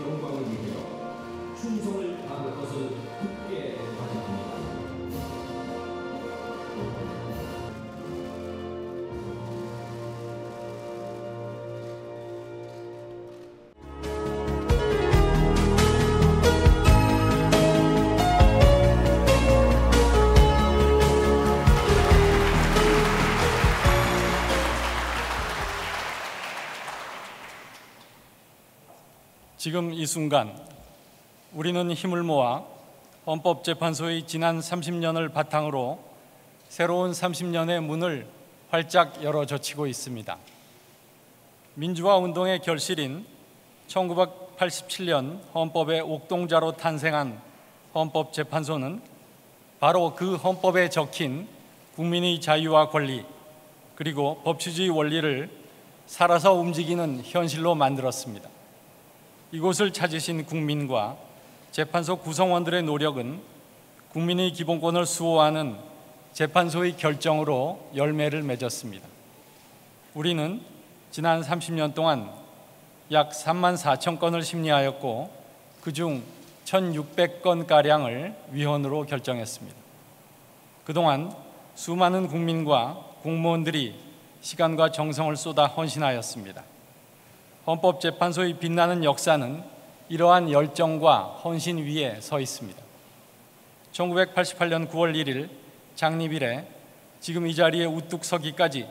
영광을 위하여 충성을 다할 것을 굳게 다짐합니다. 지금 이 순간 우리는 힘을 모아 헌법재판소의 지난 30년을 바탕으로 새로운 30년의 문을 활짝 열어 젖히고 있습니다. 민주화 운동의 결실인 1987년 헌법의 옥동자로 탄생한 헌법재판소는 바로 그 헌법에 적힌 국민의 자유와 권리 그리고 법치주의 원리를 살아서 움직이는 현실로 만들었습니다. 이곳을 찾으신 국민과 재판소 구성원들의 노력은 국민의 기본권을 수호하는 재판소의 결정으로 열매를 맺었습니다. 우리는 지난 30년 동안 약 3만 4천 건을 심리하였고 그중 1,600건 가량을 위헌으로 결정했습니다. 그동안 수많은 국민과 공무원들이 시간과 정성을 쏟아 헌신하였습니다. 헌법재판소의 빛나는 역사는 이러한 열정과 헌신 위에 서 있습니다. 1988년 9월 1일 창립 이래 지금 이 자리에 우뚝 서기까지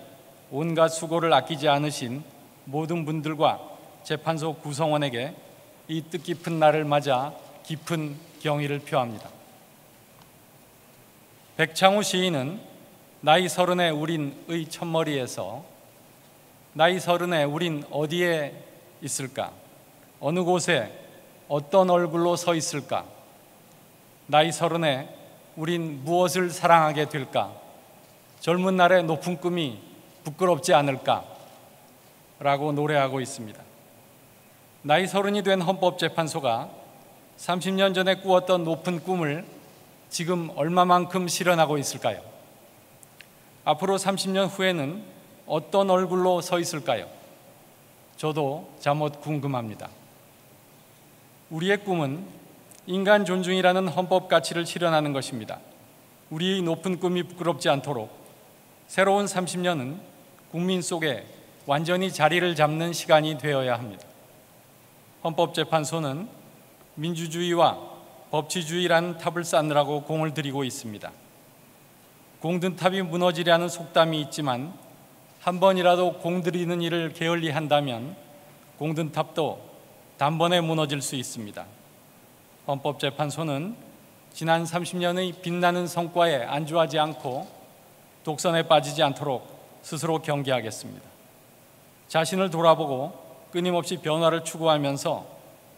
온갖 수고를 아끼지 않으신 모든 분들과 재판소 구성원에게 이 뜻깊은 날을 맞아 깊은 경의를 표합니다. 백창우 시인은 나이 서른에 우린의 첫머리에서 나이 서른에 우린 어디에 있을까? 어느 곳에 어떤 얼굴로 서 있을까? 나이 서른에 우린 무엇을 사랑하게 될까? 젊은 날의 높은 꿈이 부끄럽지 않을까? 라고 노래하고 있습니다. 나이 서른이 된 헌법재판소가 30년 전에 꾸었던 높은 꿈을 지금 얼마만큼 실현하고 있을까요? 앞으로 30년 후에는 어떤 얼굴로 서 있을까요? 저도 잠옷 궁금합니다. 우리의 꿈은 인간 존중이라는 헌법 가치를 실현하는 것입니다. 우리의 높은 꿈이 부끄럽지 않도록 새로운 30년은 국민 속에 완전히 자리를 잡는 시간이 되어야 합니다. 헌법재판소는 민주주의와 법치주의라는 탑을 쌓느라고 공을 들이고 있습니다. 공든탑이 무너지려는 속담이 있지만 한 번이라도 공들이는 일을 게을리 한다면 공든 탑도 단번에 무너질 수 있습니다. 헌법재판소는 지난 30년의 빛나는 성과에 안주하지 않고 독선에 빠지지 않도록 스스로 경계하겠습니다. 자신을 돌아보고 끊임없이 변화를 추구하면서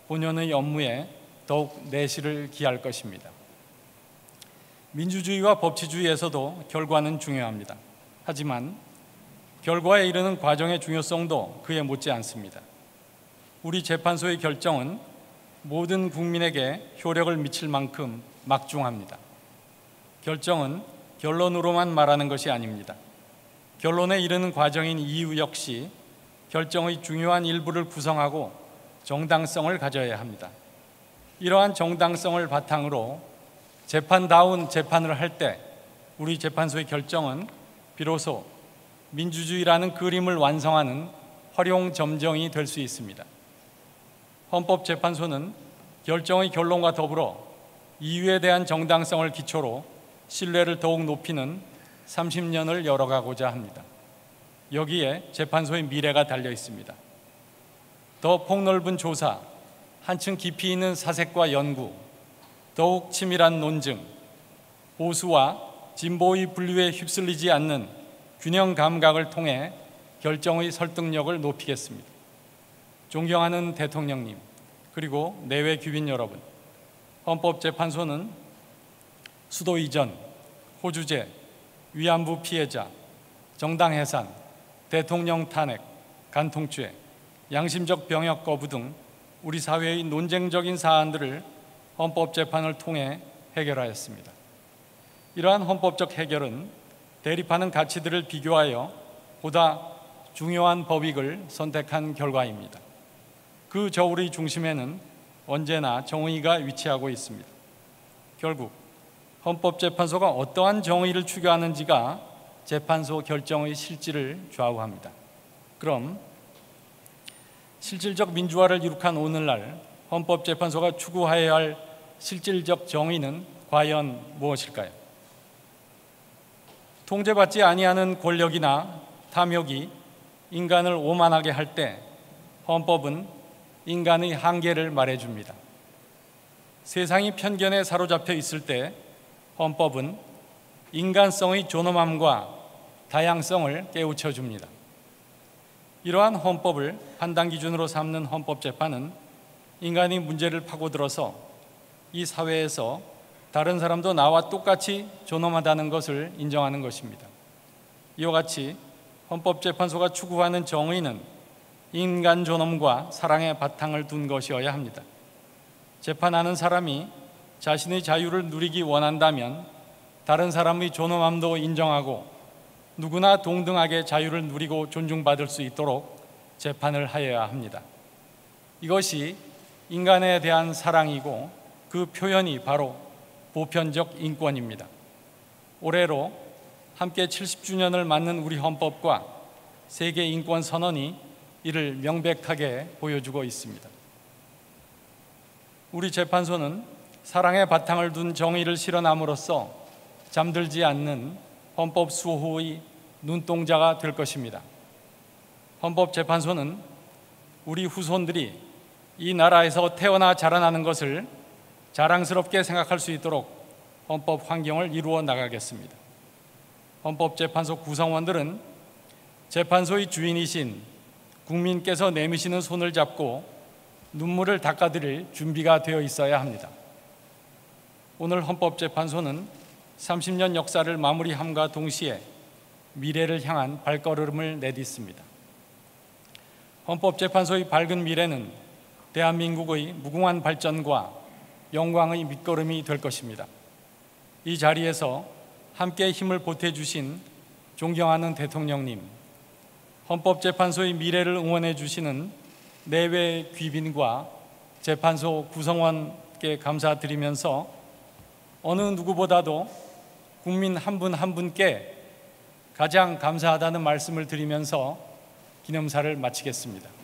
본연의 업무에 더욱 내실을 기할 것입니다. 민주주의와 법치주의에서도 결과는 중요합니다. 하지만 결과에 이르는 과정의 중요성도 그에 못지 않습니다. 우리 재판소의 결정은 모든 국민에게 효력을 미칠 만큼 막중합니다. 결정은 결론으로만 말하는 것이 아닙니다. 결론에 이르는 과정인 이유 역시 결정의 중요한 일부를 구성하고 정당성을 가져야 합니다. 이러한 정당성을 바탕으로 재판다운 재판을 할 때 우리 재판소의 결정은 비로소 민주주의라는 그림을 완성하는 활용 점정이 될 수 있습니다. 헌법재판소는 결정의 결론과 더불어 이유에 대한 정당성을 기초로 신뢰를 더욱 높이는 30년을 열어가고자 합니다. 여기에 재판소의 미래가 달려 있습니다. 더 폭넓은 조사, 한층 깊이 있는 사색과 연구, 더욱 치밀한 논증, 보수와 진보의 분류에 휩쓸리지 않는 균형 감각을 통해 결정의 설득력을 높이겠습니다. 존경하는 대통령님, 그리고 내외 귀빈 여러분, 헌법재판소는 수도 이전, 호주제, 위안부 피해자, 정당 해산, 대통령 탄핵, 간통죄, 양심적 병역 거부 등 우리 사회의 논쟁적인 사안들을 헌법재판을 통해 해결하였습니다. 이러한 헌법적 해결은 대립하는 가치들을 비교하여 보다 중요한 법익을 선택한 결과입니다. 그 저울의 중심에는 언제나 정의가 위치하고 있습니다. 결국 헌법재판소가 어떠한 정의를 추구하는지가 재판소 결정의 실질을 좌우합니다. 그럼 실질적 민주화를 이룩한 오늘날 헌법재판소가 추구하여야 할 실질적 정의는 과연 무엇일까요? 통제받지 아니하는 권력이나 탐욕이 인간을 오만하게 할 때 헌법은 인간의 한계를 말해줍니다. 세상이 편견에 사로잡혀 있을 때 헌법은 인간성의 존엄함과 다양성을 깨우쳐 줍니다. 이러한 헌법을 판단 기준으로 삼는 헌법재판은 인간이 문제를 파고들어서 이 사회에서 다른 사람도 나와 똑같이 존엄하다는 것을 인정하는 것입니다. 이와 같이 헌법재판소가 추구하는 정의는 인간 존엄과 사랑의 바탕을 둔 것이어야 합니다. 재판하는 사람이 자신의 자유를 누리기 원한다면 다른 사람의 존엄함도 인정하고 누구나 동등하게 자유를 누리고 존중받을 수 있도록 재판을 하여야 합니다. 이것이 인간에 대한 사랑이고 그 표현이 바로 보편적 인권입니다. 올해로 함께 70주년을 맞는 우리 헌법과 세계 인권 선언이 이를 명백하게 보여주고 있습니다. 우리 재판소는 사랑의 바탕을 둔 정의를 실현함으로써 잠들지 않는 헌법 수호의 눈동자가 될 것입니다. 헌법재판소는 우리 후손들이 이 나라에서 태어나 자라나는 것을 자랑스럽게 생각할 수 있도록 헌법 환경을 이루어 나가겠습니다. 헌법재판소 구성원들은 재판소의 주인이신 국민께서 내미시는 손을 잡고 눈물을 닦아드릴 준비가 되어 있어야 합니다. 오늘 헌법재판소는 30년 역사를 마무리함과 동시에 미래를 향한 발걸음을 내딛습니다. 헌법재판소의 밝은 미래는 대한민국의 무궁한 발전과 영광의 밑거름이 될 것입니다. 이 자리에서 함께 힘을 보태주신 존경하는 대통령님, 헌법재판소의 미래를 응원해 주시는 내외 귀빈과 재판소 구성원께 감사드리면서 어느 누구보다도 국민 한 분한 분께 가장 감사하다는 말씀을 드리면서 기념사를 마치겠습니다.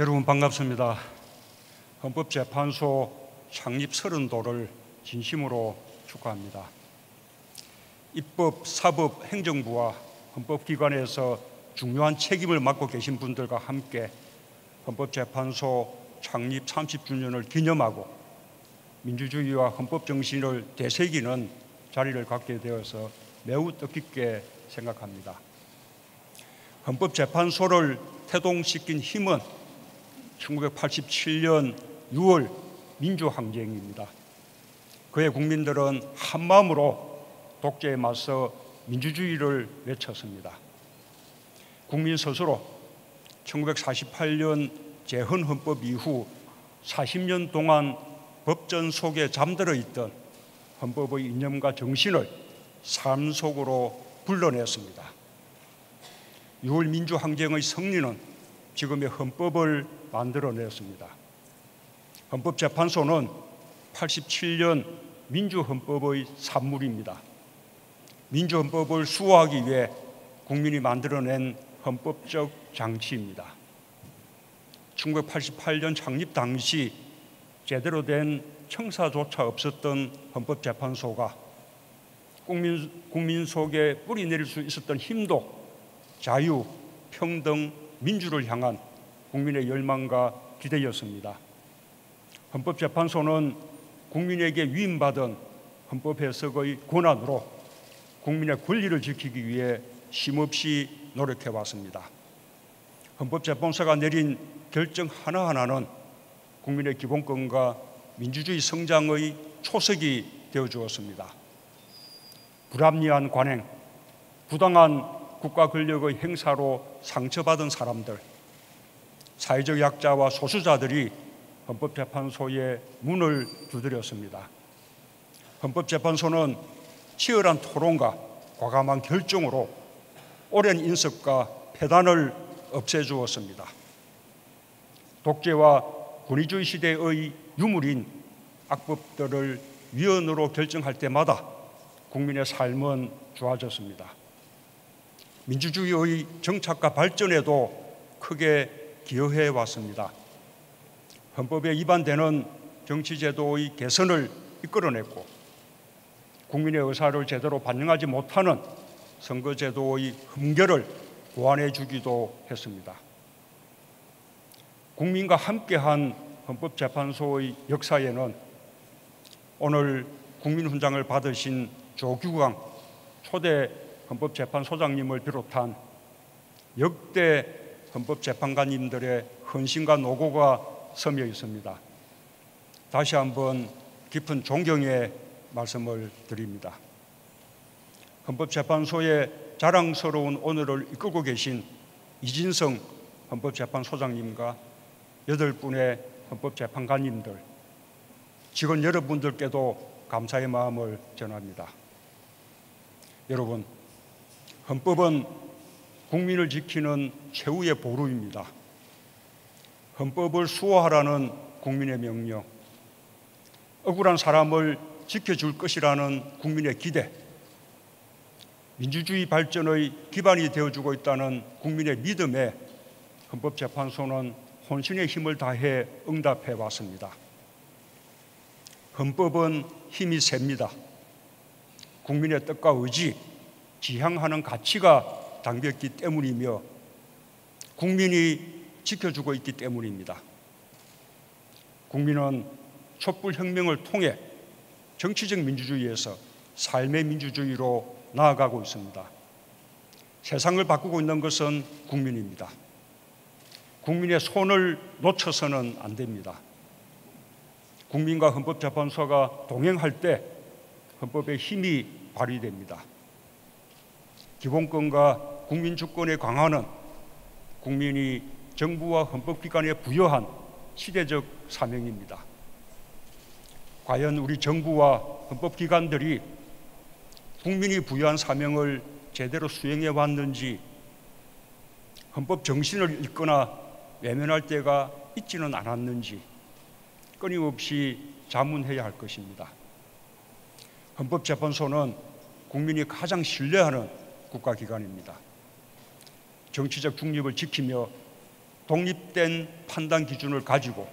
여러분 반갑습니다. 헌법재판소 창립 서른도를 진심으로 축하합니다. 입법, 사법, 행정부와 헌법기관에서 중요한 책임을 맡고 계신 분들과 함께 헌법재판소 창립 30주년을 기념하고 민주주의와 헌법 정신을 되새기는 자리를 갖게 되어서 매우 뜻깊게 생각합니다. 헌법재판소를 태동시킨 힘은 1987년 6월 민주항쟁입니다. 그의 국민들은 한마음으로 독재에 맞서 민주주의를 외쳤습니다. 국민 스스로 1948년 재헌 헌법 이후 40년 동안 법전 속에 잠들어 있던 헌법의 이념과 정신을 삶 속으로 불러냈습니다. 6월 민주항쟁의 승리는 지금의 헌법을 만들어냈습니다. 헌법재판소는 87년 민주헌법의 산물입니다. 민주헌법을 수호하기 위해 국민이 만들어낸 헌법적 장치입니다. 1988년 창립 당시 제대로 된 청사조차 없었던 헌법재판소가 국민, 국민 속에 뿌리 내릴 수 있었던 힘도 자유, 평등, 민주를 향한 국민의 열망과 기대였습니다. 헌법재판소는 국민에게 위임받은 헌법 해석의 권한으로 국민의 권리를 지키기 위해 쉼없이 노력해 왔습니다. 헌법재판소가 내린 결정 하나하나는 국민의 기본권과 민주주의 성장의 초석이 되어 주었습니다. 불합리한 관행, 부당한 국가 권력의 행사로 상처받은 사람들, 사회적 약자와 소수자들이 헌법재판소의 문을 두드렸습니다. 헌법재판소는 치열한 토론과 과감한 결정으로 오랜 인습과 폐단을 없애주었습니다. 독재와 권위주의 시대의 유물인 악법들을 위헌으로 결정할 때마다 국민의 삶은 좋아졌습니다. 민주주의의 정착과 발전에도 크게 기여해 왔습니다. 헌법에 위반되는 정치제도의 개선을 이끌어냈고 국민의 의사를 제대로 반영하지 못하는 선거제도의 흠결을 보완해 주기도 했습니다. 국민과 함께한 헌법재판소의 역사에는 오늘 국민훈장을 받으신 조규광 초대 헌법재판소장님을 비롯한 역대 헌법재판관님들의 헌신과 노고가 서며 있습니다. 다시 한번 깊은 존경의 말씀을 드립니다. 헌법재판소의 자랑스러운 오늘을 이끌고 계신 이진성 헌법재판소장님과 여덟 분의 헌법재판관님들, 직원 여러분들께도 감사의 마음을 전합니다. 여러분, 헌법은 국민을 지키는 최후의 보루입니다. 헌법을 수호하라는 국민의 명령, 억울한 사람을 지켜줄 것이라는 국민의 기대, 민주주의 발전의 기반이 되어주고 있다는 국민의 믿음에 헌법재판소는 혼신의 힘을 다해 응답해 왔습니다. 헌법은 힘이 셉니다. 국민의 뜻과 의지, 지향하는 가치가 담겼기 때문이며 국민이 지켜주고 있기 때문입니다. 국민은 촛불 혁명을 통해 정치적 민주주의에서 삶의 민주주의로 나아가고 있습니다. 세상을 바꾸고 있는 것은 국민입니다. 국민의 손을 놓쳐서는 안 됩니다. 국민과 헌법재판소가 동행할 때 헌법의 힘이 발휘됩니다. 기본권과 국민 주권의 강화는 국민이 정부와 헌법기관에 부여한 시대적 사명입니다. 과연 우리 정부와 헌법기관들이 국민이 부여한 사명을 제대로 수행해 왔는지 헌법 정신을 읽거나 외면할 때가 있지는 않았는지 끊임없이 자문해야 할 것입니다. 헌법재판소는 국민이 가장 신뢰하는 국가기관입니다. 정치적 중립을 지키며 독립된 판단 기준을 가지고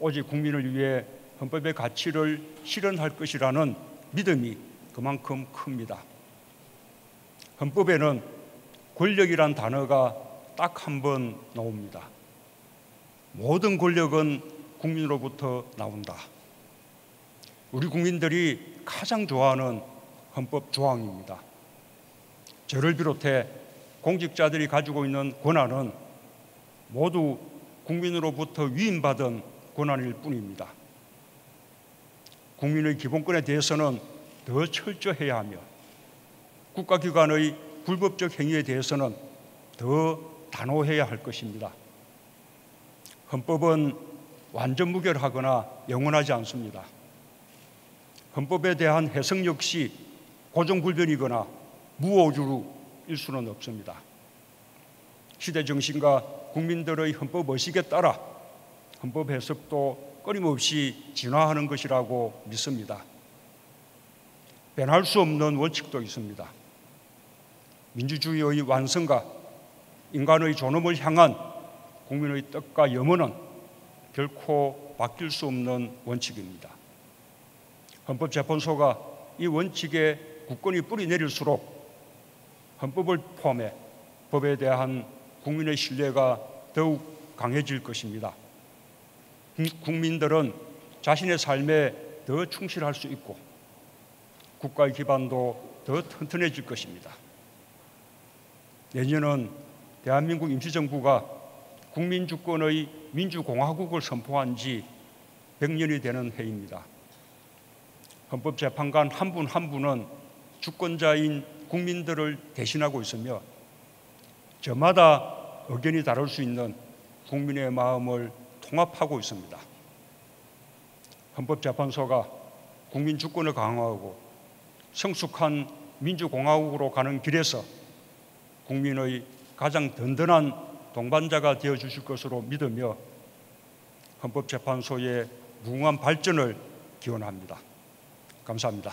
오직 국민을 위해 헌법의 가치를 실현할 것이라는 믿음이 그만큼 큽니다. 헌법에는 권력이란 단어가 딱 한 번 나옵니다. 모든 권력은 국민으로부터 나온다. 우리 국민들이 가장 좋아하는 헌법 조항입니다. 저를 비롯해 공직자들이 가지고 있는 권한은 모두 국민으로부터 위임받은 권한일 뿐입니다. 국민의 기본권에 대해서는 더 철저해야 하며 국가기관의 불법적 행위에 대해서는 더 단호해야 할 것입니다. 헌법은 완전 무결하거나 영원하지 않습니다. 헌법에 대한 해석 역시 고정불변이거나 무오주일 수는 없습니다. 시대 정신과 국민들의 헌법 의식에 따라 헌법 해석도 끊임없이 진화하는 것이라고 믿습니다. 변할 수 없는 원칙도 있습니다. 민주주의의 완성과 인간의 존엄을 향한 국민의 뜻과 염원은 결코 바뀔 수 없는 원칙입니다. 헌법재판소가 이 원칙에 국권이 뿌리 내릴수록 헌법을 포함해 법에 대한 국민의 신뢰가 더욱 강해질 것입니다. 국민들은 자신의 삶에 더 충실할 수 있고 국가의 기반도 더 튼튼해질 것입니다. 내년은 대한민국 임시정부가 국민주권의 민주공화국을 선포한 지 100년이 되는 해입니다. 헌법재판관 한 분한 분은 주권자인 국민들을 대신하고 있으며 저마다 의견이 다를 수 있는 국민의 마음을 통합하고 있습니다. 헌법재판소가 국민 주권을 강화하고 성숙한 민주공화국으로 가는 길에서 국민의 가장 든든한 동반자가 되어 주실 것으로 믿으며 헌법재판소의 무궁한 발전을 기원합니다. 감사합니다.